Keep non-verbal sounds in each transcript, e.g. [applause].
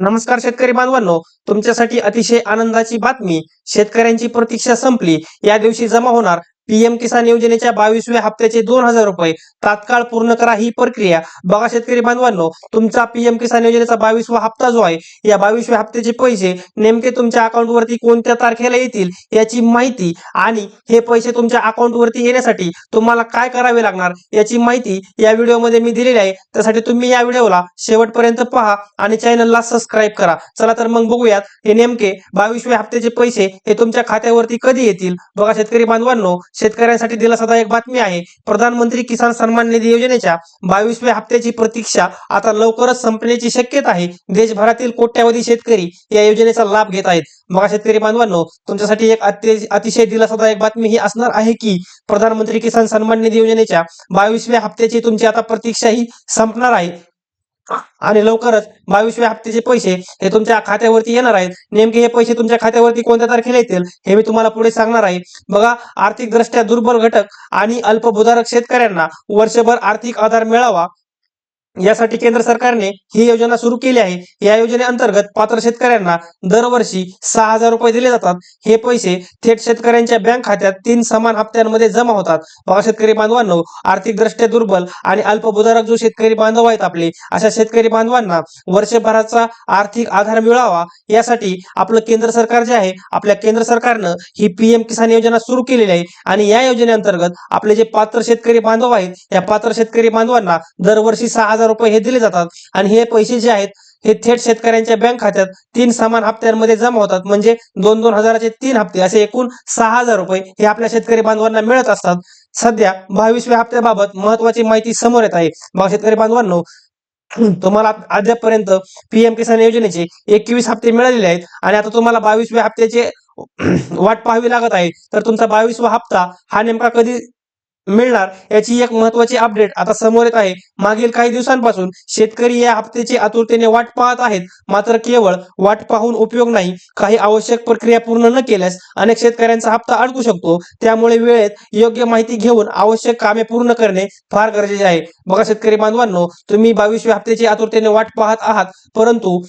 नमस्कार शेतकरी बांधवांनो तुमच्यासाठी अतिशय आनंदाची बातमी शेतकऱ्यांची प्रतीक्षा संपली. या दिवशी जमा होणार पीएम किसान योजनेच्या बावीसव्या हप्त्याचे दोन हजार रुपये. तात्काळ पूर्ण करा ही प्रक्रिया. बघा शेतकरी बांधवांनो तुमचा पीएम किसान योजनेचा बावीसवा हप्ता जो आहे या बावीसव्या हप्त्याचे पैसे नेमके तुमच्या अकाउंटवरती कोणत्या तारखेला येतील याची माहिती आणि हे पैसे तुमच्या अकाउंट वरती येण्यासाठी तुम्हाला काय करावे लागणार याची माहिती या व्हिडिओमध्ये मी दिलेली आहे. त्यासाठी तुम्ही या व्हिडिओला शेवटपर्यंत पहा आणि चॅनलला सबस्क्राईब करा. चला तर मग बघूयात हे नेमके बावीसव्या हप्त्याचे पैसे हे तुमच्या खात्यावरती कधी येतील? बघा शेतकरी बांधवांनो शेतकऱ्यांसाठी दिलासादायक बातमी आहे. प्रधानमंत्री किसान सन्मान निधी योजनेच्या बावीसव्या हप्त्याची प्रतीक्षा आता लवकरच संपण्याची शक्यता आहे. देशभरातील कोट्यावधी शेतकरी या योजनेचा लाभ घेत आहेत. बघा शेतकरी बांधवांनो तुमच्यासाठी एक अतिशय दिलासादायक बातमी ही असणार आहे की प्रधानमंत्री किसान सन्मान निधी योजनेच्या बावीसव्या हप्त्याची तुमची आता प्रतीक्षा ही संपणार आहे. आणि लवकरच बावीसव्या हप्त्याचे पैसे हे तुमच्या खात्यावरती येणार आहेत. नेमके हे पैसे तुमच्या खात्यावरती कोणत्या तारखेला येतील हे मी तुम्हाला पुढे सांगणार आहे. बघा आर्थिक दृष्ट्या दुर्बल घटक आणि अल्पभूधारक शेतकऱ्यांना वर्षभर आर्थिक आधार मिळावा. यासाठी केंद्र सरकारने ही योजना सुरू केली आहे. या योजनेअंतर्गत पात्र शेतकऱ्यांना दरवर्षी सहा हजार रुपये दिले जातात. हे पैसे थेट शेतकऱ्यांच्या बँक खात्यात तीन समान हप्त्यांमध्ये जमा होतात. बघा शेतकरी बांधवांनो आर्थिकदृष्ट्या दुर्बल आणि अल्पभूधारक जो शेतकरी बांधव आहेत आपले अशा शेतकरी बांधवांना वर्षभराचा आर्थिक आधार मिळावा यासाठी आपलं केंद्र सरकार जे आहे आपल्या केंद्र सरकारनं ही पीएम किसान योजना सुरू केलेली आहे. आणि या योजनेअंतर्गत आपले जे पात्र शेतकरी बांधव आहेत या पात्र शेतकरी बांधवांना दरवर्षी सहा हजार रुपये हे दिले जातात आणि हे पैसे जे आहेत हे थेट शेतकऱ्यांच्या बँक खात्यात तीन समान हप्त्यांमध्ये जमा होतात. म्हणजे दोन दोन हजाराचे तीन हप्ते असे एकूण सहा हजार रुपये हे आपल्या शेतकरी बांधवांना मिळत असतात. सध्या बावीसव्या हप्त्याबाबत महत्वाची माहिती समोर येत आहे. मग शेतकरी बांधवांनो तुम्हाला अद्यापपर्यंत पीएम किसान योजनेचे एकवीस हप्ते मिळालेले आहेत आणि आता तुम्हाला बावीसव्या हप्त्याचे वाट पाहावी लागत आहे. तर तुमचा बावीसवा हप्ता हा नेमका कधी मिळणार याची एक महत्वाची अपडेट आता समोर येत आहे. मागील काही दिवसांपासून शेतकरी या हप्त्याची आतुरतेने वाट पाहत आहेत. मात्र केवळ वाट पाहून उपयोग नाही. काही आवश्यक प्रक्रिया पूर्ण न केल्यास अनेक शेतकऱ्यांचा हप्ता अडकू शकतो. त्यामुळे वेळेत योग्य माहिती घेऊन आवश्यक कामे पूर्ण करणे फार गरजेचे आहे. बघा शेतकरी बांधवांनो तुम्ही बावीसव्या हप्त्याची आतुरतेने वाट पाहत आहात. परंतु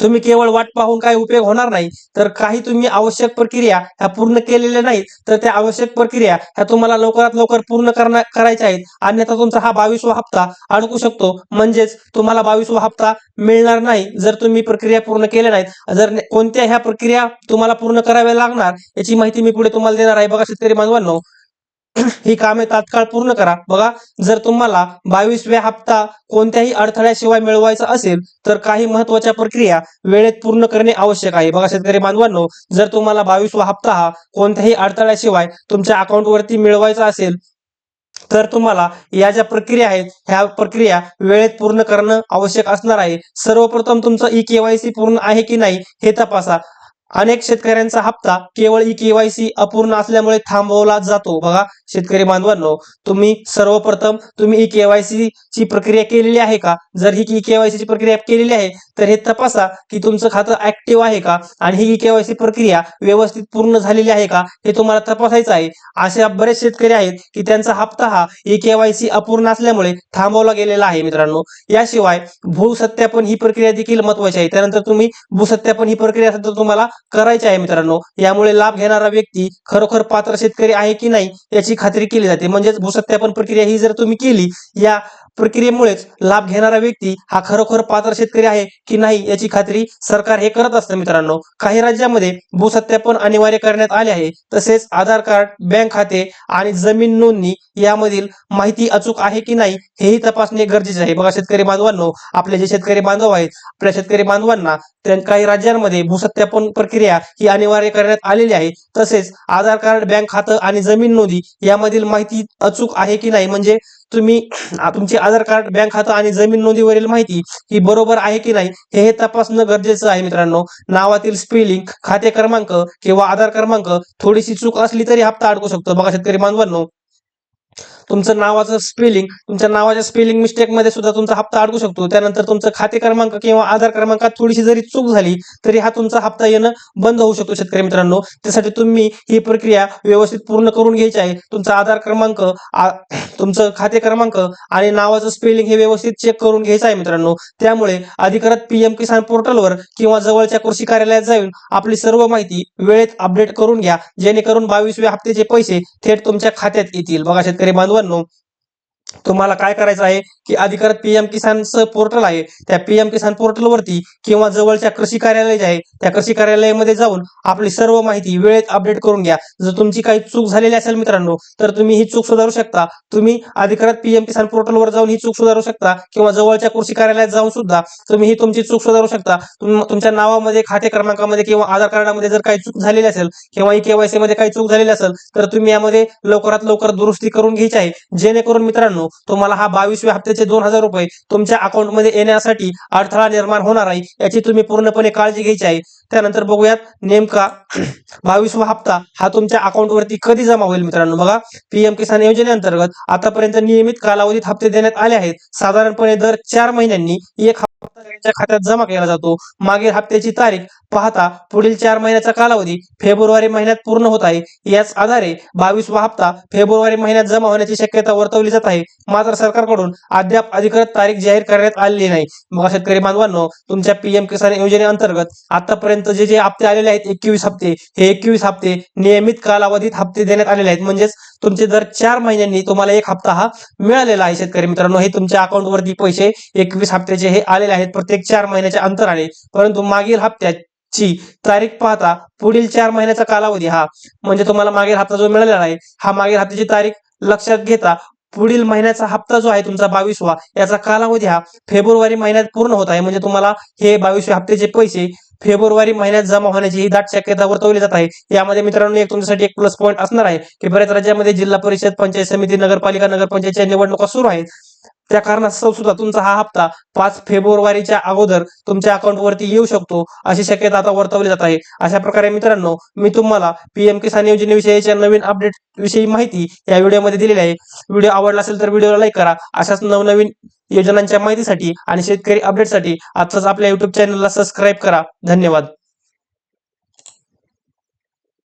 तुम्ही केवळ वाट पाहून काही उपयोग होणार नाही तर काही तुम्ही आवश्यक प्रक्रिया ह्या पूर्ण केलेल्या नाहीत तर त्या आवश्यक प्रक्रिया ह्या तुम्हाला लवकरात लवकर पूर्ण करायच्या आहेत. अन्यथा तुमचा हा बावीसवा हप्ता अडकू शकतो. म्हणजेच तुम्हाला बावीसवा हप्ता मिळणार नाही जर तुम्ही प्रक्रिया पूर्ण केल्या नाहीत. जर कोणत्या ह्या प्रक्रिया तुम्हाला पूर्ण कराव्या लागणार याची माहिती मी पुढे तुम्हाला देणार आहे. बघा शेतकरी बांधवांनो ही कामे तात्काळ पूर्ण करा. बघा जर तुम्हाला बावीसव्या हप्ता कोणत्याही अडथळ्याशिवाय मिळवायचा असेल तर काही महत्त्वाच्या प्रक्रिया वेळेत पूर्ण करणे आवश्यक आहे. बघा शेतकरी बांधवांनो जर तुम्हाला बावीसवा हप्ता हा कोणत्याही अडथळ्याशिवाय तुमच्या अकाउंटवरती मिळवायचा असेल तर तुम्हाला या ज्या प्रक्रिया आहेत ह्या प्रक्रिया वेळेत पूर्ण करणं आवश्यक असणार आहे. सर्वप्रथम तुमचं ई केवायसी पूर्ण आहे की नाही हे तपासा. अनेक शेतकऱ्यांचा हप्ता केवळ ई केवायसी अपूर्ण असल्यामुळे थांबवला जातो. बघा शेतकरी बांधवांनो तुम्ही सर्वप्रथम तुम्ही ई केवायसी ची प्रक्रिया केलेली आहे का? जर ही ई केवायसी ची प्रक्रिया केलेली आहे तर हे तपासा की तुमचं खातं ऍक्टिव्ह आहे का? आणि ही ई केवायसी प्रक्रिया व्यवस्थित पूर्ण झालेली आहे का? हे तुम्हाला तपासायचं आहे. असे बरेच शेतकरी आहेत की त्यांचा हप्ता हा ई केवायसी अपूर्ण असल्यामुळे थांबवला गेलेला आहे मित्रांनो. याशिवाय भूसत्यापन ही प्रक्रिया देखील महत्वाची आहे. त्यानंतर तुम्ही भूसत्यापन ही प्रक्रिया सुद्धा तुम्हाला करायचे आहे मित्रांनो. यामुळे लाभ घेणारा व्यक्ती खरोखर पात्र शेतकरी आहे की नाही याची खात्री केली जाते. म्हणजेच भूसत्यापन प्रक्रिया ही जर तुम्ही केली या प्रक्रियेमुळेच लाभ घेणारा व्यक्ती हा खरोखर पात्र शेतकरी आहे की नाही याची खात्री सरकार हे करत असतं मित्रांनो. काही राज्यामध्ये भूसत्यापन अनिवार्य करण्यात आले आहे. तसेच आधार कार्ड बँक खाते आणि जमीन नोंदणी यामधील माहिती अचूक आहे की नाही हेही तपासणे गरजेचे आहे. बघा शेतकरी बांधवांनो आपले जे शेतकरी बांधव आहेत आपल्या शेतकरी बांधवांना काही राज्यांमध्ये भूसत्यापन प्रक्रिया ही अनिवार्य करण्यात आलेली आहे. तसेच आधार कार्ड बँक खातं आणि जमीन नोंदी यामधील माहिती अचूक आहे की नाही? म्हणजे तुम्ही तुमचे आधार कार्ड बँक खातं आणि जमीन नोंदीवरील माहिती ही बरोबर आहे की नाही हे हे तपासणं गरजेचं आहे मित्रांनो. नावातील स्पेलिंग खाते क्रमांक किंवा आधार क्रमांक थोडीशी चूक असली तरी हप्ता अडकू शकतो. बघा शेतकरी बांधवांनो. तुमचं नावाचं स्पेलिंग तुमच्या नावाच्या स्पेलिंग मिस्टेकमध्ये सुद्धा तुमचा हप्ता अडकू शकतो. त्यानंतर तुमचं खाते क्रमांक किंवा आधार क्रमांकात थोडीशी जरी चूक झाली तरी हा तुमचा हप्ता येणं बंद होऊ शकतो शेतकरी मित्रांनो. त्यासाठी तुम्ही ही प्रक्रिया व्यवस्थित पूर्ण करून घ्यायची आहे. तुमचा आधार क्रमांक तुमचं खाते क्रमांक आणि नावाचं स्पेलिंग हे व्यवस्थित चेक करून घ्यायचं आहे मित्रांनो. त्यामुळे अधिकृत पीएम किसान पोर्टलवर किंवा जवळच्या कृषी कार्यालयात जाऊन आपली सर्व माहिती वेळेत अपडेट करून घ्या. जेणेकरून बावीसव्या हप्त्याचे पैसे थेट तुमच्या खात्यात येतील. बघा शेतकरी बांधवांनो तुम्हाला काय करायचं आहे की अधिकार पीएम किसानचं पोर्टल आहे. त्या पीएम किसान पोर्टलवरती किंवा जवळच्या कृषी कार्यालय जे आहे त्या कृषी कार्यालयामध्ये जाऊन आपली सर्व माहिती वेळेत अपडेट करून घ्या. जर तुमची काही चूक झालेली असेल मित्रांनो तर तुम्ही ही चूक सुधारू शकता. तुम्ही अधिकार पीएम किसान पोर्टलवर जाऊन ही चूक सुधारू शकता किंवा जवळच्या कृषी कार्यालयात जाऊन सुद्धा तुम्ही ही तुमची चूक सुधारू शकता. तुमच्या नावामध्ये खाते क्रमांकामध्ये किंवा आधार कार्डामध्ये जर काही चूक झालेली असेल किंवा ई केवायसी मध्ये काही चूक झालेली असेल तर तुम्ही यामध्ये लवकरात लवकर दुरुस्ती करून घ्यायची आहे. जेणेकरून मित्रांनो तुम्हाला हा बावीसव्या हप्त्याचे दोन हजार रुपये तुमच्या अकाउंटमध्ये येण्यासाठी अडथळा निर्माण होणार आहे याची तुम्ही पूर्णपणे काळजी घ्यायची आहे. त्यानंतर बघूयात नेमका [clears throat] बावीसवा हप्ता हा तुमच्या अकाउंटवरती कधी जमा होईल मित्रांनो? बघा पीएम किसान योजनेअंतर्गत आतापर्यंत नियमित कालावधीत हप्ते देण्यात आले आहेत. साधारणपणे दर चार महिन्यांनी एक हप्ता त्यांच्या खात्यात जमा केला जातो. मागील हप्त्याची तारीख पाहता पुढील चार महिन्याचा कालावधी फेब्रुवारी महिन्यात पूर्ण होत आहे. याच आधारे बावीसवा हप्ता फेब्रुवारी महिन्यात जमा होण्याची शक्यता वर्तवली जात आहे. मात्र सरकारकडून अद्याप अधिकृत तारीख जाहीर करण्यात आलेली नाही. मग शेतकरी बांधवांनो तुमच्या पीएम किसान योजनेअंतर्गत आतापर्यंत जे जे हप्ते आलेले आहेत एकवीस हप्ते हे एकवीस हप्ते नियमित कालावधीत हप्ते देण्यात आलेले आहेत. म्हणजेच तुमचे दर चार महिन्यांनी तुम्हाला एक हप्ता हा मिळालेला आहे शेतकरी मित्रांनो. हे तुमच्या अकाउंटवरती पैसे एकवीस हप्त्याचे हे आलेले आहेत. प्रत्येक चार महिन्याच्या अंतराने परंतु मागील हप्त्याची तारीख पाहता पुढील चार महिन्याचा कालावधी हा म्हणजे तुम्हाला मागील हप्ता जो मिळालेला आहे हा मागील हप्त्याची तारीख लक्षात घेता पुढील महिन्याचा हप्ता जो आहे तुमचा बावीसवा याचा कालावधी हा फेब्रुवारी महिन्यात पूर्ण होत आहे. म्हणजे तुम्हाला हे बावीसवे हप्त्याचे पैसे फेब्रुवारी महिन्यात जमा होण्याची ही दाट शक्यता वर्तवली जात आहे. यामध्ये मित्रांनो एक तुमच्यासाठी एक प्लस पॉईंट असणार आहे की बऱ्याच राज्यामध्ये जिल्हा परिषद पंचायत समिती नगरपालिका नगरपंचायतच्या निवडणुका सुरू आहेत. त्या कारणास्तव सुद्धा तुमचा हा हप्ता पाच फेब्रुवारीच्या अगोदर तुमच्या अकाउंटवरती येऊ शकतो अशी शक्यता आता वर्तवली जात आहे. अशा प्रकारे मित्रांनो मी तुम्हाला पीएम किसान योजनेविषयीच्या नवीन अपडेट विषयी माहिती या व्हिडिओमध्ये दिलेली आहे. व्हिडिओ आवडला असेल तर व्हिडिओला लाईक करा. अशाच नवनवीन योजनांच्या माहितीसाठी आणि शेतकरी अपडेटसाठी आजच आपल्या युट्यूब चॅनलला सबस्क्राईब करा. धन्यवाद.